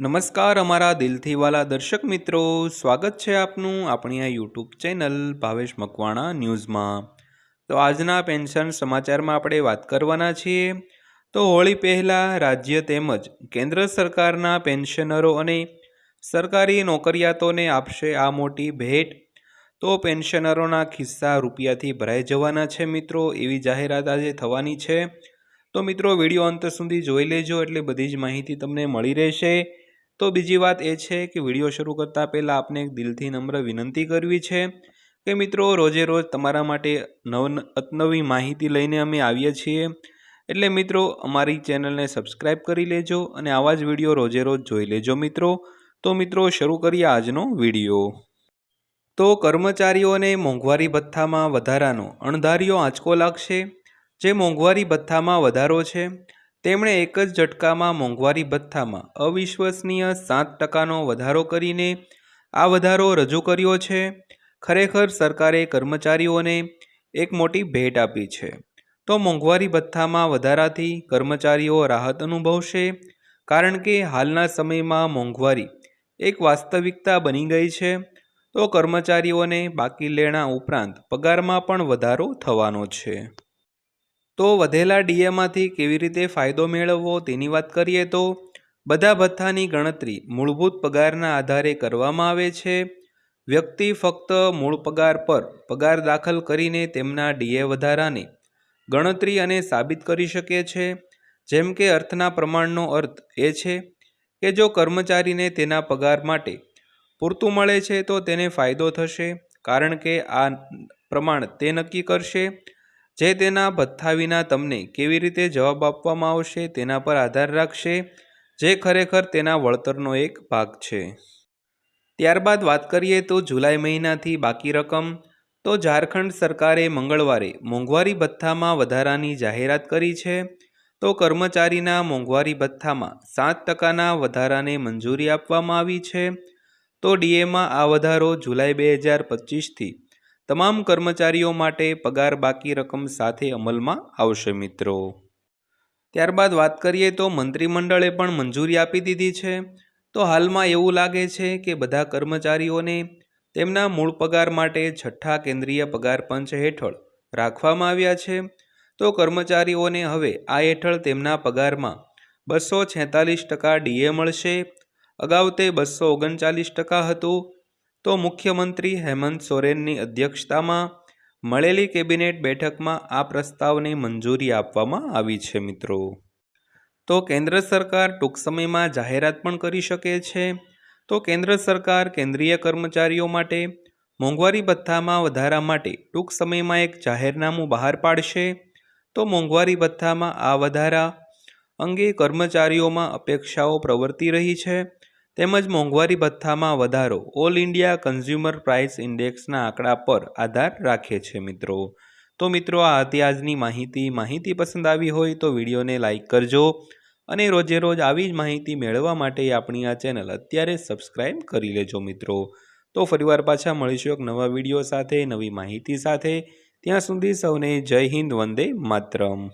નમસ્કાર અમારા દિલથી વાલા દર્શક મિત્રો. સ્વાગત છે આપનું આપણી આ યુટ્યુબ ચેનલ ભાવેશ મકવાણા ન્યૂઝમાં. તો આજના પેન્શન સમાચારમાં આપણે વાત કરવાના છીએ. તો હોળી પહેલાં રાજ્ય તેમજ કેન્દ્ર સરકારના પેન્શનરો અને સરકારી નોકરિયાતોને આપશે આ મોટી ભેટ. તો પેન્શનરોના ખિસ્સા રૂપિયાથી ભરાઈ જવાના છે મિત્રો. એવી જાહેરાત આજે થવાની છે. તો મિત્રો, વીડિયો અંત સુધી જોઈ લેજો. એટલે બધી જ માહિતી તમને મળી રહેશે. તો બીજી વાત એ છે કે વીડિયો શરૂ કરતાં પહેલાં આપને એક દિલથી નમ્ર વિનંતી કરવી છે કે મિત્રો, રોજે રોજ તમારા માટે નવ અતનવી માહિતી લઈને અમે આવીએ છીએ. એટલે મિત્રો, અમારી ચેનલને સબસ્ક્રાઈબ કરી લેજો અને આવા જ વીડિયો રોજે રોજ જોઈ લેજો મિત્રો. તો મિત્રો, શરૂ કરીએ આજનો વીડિયો. તો કર્મચારીઓને મોંઘવારી ભથ્થામાં વધારાનો અણધાર્યો આંચકો લાગશે. જે મોંઘવારી ભથ્થામાં વધારો છે તેમણે એક જ ઝટકામાં મોંઘવારી ભથ્થામાં અવિશ્વસનીય સાત ટકાનો વધારો કરીને આ વધારો રજૂ કર્યો છે. ખરેખર સરકારે કર્મચારીઓને એક મોટી ભેટ આપી છે. તો મોંઘવારી ભથ્થામાં વધારાથી કર્મચારીઓ રાહત અનુભવશે, કારણ કે હાલના સમયમાં મોંઘવારી એક વાસ્તવિકતા બની ગઈ છે. તો કર્મચારીઓને બાકી લેણા ઉપરાંત પગારમાં પણ વધારો થવાનો છે. તો વધેલા ડીએમાંથી કેવી રીતે ફાયદો મેળવવો તેની વાત કરીએ તો, બધા ભથ્થાની ગણતરી મૂળભૂત પગારના આધારે કરવામાં આવે છે. વ્યક્તિ ફક્ત મૂળ પગાર પર પગાર દાખલ કરીને તેમના ડીએ વધારાને ગણતરી અને સાબિત કરી શકે છે. જેમ કે અર્થના પ્રમાણનો અર્થ એ છે કે જો કર્મચારીને તેના પગાર માટે પૂરતું મળે છે તો તેને ફાયદો થશે, કારણ કે આ પ્રમાણ તે નક્કી કરશે. જે તેના ભથ્થા વિના તમને કેવી રીતે જવાબ આપવામાં આવશે તેના પર આધાર રાખશે, જે ખરેખર તેના વળતરનો એક ભાગ છે. ત્યારબાદ વાત કરીએ તો જુલાઈ મહિનાથી બાકી રકમ, તો ઝારખંડ સરકારે મંગળવારે મોંઘવારી ભથ્થામાં વધારાની જાહેરાત કરી છે, તો કર્મચારીના મોંઘવારી ભથ્થામાં સાત ટકાના વધારાને મંજૂરી આપવામાં આવી છે, તો ડીએમાં આ વધારો જુલાઈ બે હજાર પચીસથી તમામ કર્મચારીઓ માટે પગાર બાકી રકમ સાથે અમલમાં આવશે મિત્રો. ત્યારબાદ વાત કરીએ તો મંત્રીમંડળે પણ મંજૂરી આપી દીધી છે. તો હાલમાં એવું લાગે છે કે બધા કર્મચારીઓને તેમના મૂળ પગાર માટે છઠ્ઠા કેન્દ્રીય પગાર પંચ હેઠળ રાખવામાં આવ્યા છે. તો કર્મચારીઓને હવે આ હેઠળ તેમના પગારમાં બસો છેતાલીસ ટકા ડીએ મળશે. અગાઉ તે બસો ઓગણચાલીસ ટકા હતું. તો મુખ્યમંત્રી હેમંત સોરેનની અધ્યક્ષતામાં મળેલી કેબિનેટ બેઠકમાં આ પ્રસ્તાવને મંજૂરી આપવામાં આવી છે, મિત્રો. તો કેન્દ્ર સરકાર ટૂંક સમયમાં જાહેરાત પણ કરી શકે છે. તો કેન્દ્ર સરકાર કેન્દ્રીય કર્મચારીઓ માટે મોંઘવારી ભથ્થામાં વધારા માટે ટૂંક સમયમાં એક જાહેરનામું બહાર પાડશે. તો મોંઘવારી ભથ્થામાં આ વધારા અંગે કર્મચારીઓમાં અપેક્ષાઓ પ્રવર્તી રહી છે. તેમજ મોંઘવારી ભથ્થામાં વધારો. ઓલ ઇન્ડિયા કન્ઝ્યુમર પ્રાઇસ ઇન્ડેક્સના આંકડા પર આધાર રાખે છે મિત્રો. તો મિત્રો, આ હતી આજની માહિતી. માહિતી પસંદ આવી હોય તો વિડીયોને લાઇક કરજો અને રોજે રોજ આવી જ માહિતી મેળવવા માટે આપણી આ ચેનલ અત્યારે સબસ્ક્રાઇબ કરી લેજો મિત્રો. તો ફરીવાર પાછા મળીશું એક નવા વીડિયો સાથે, નવી માહિતી સાથે. ત્યાં સુધી સૌને જય હિન્દ, વંદે માતરમ.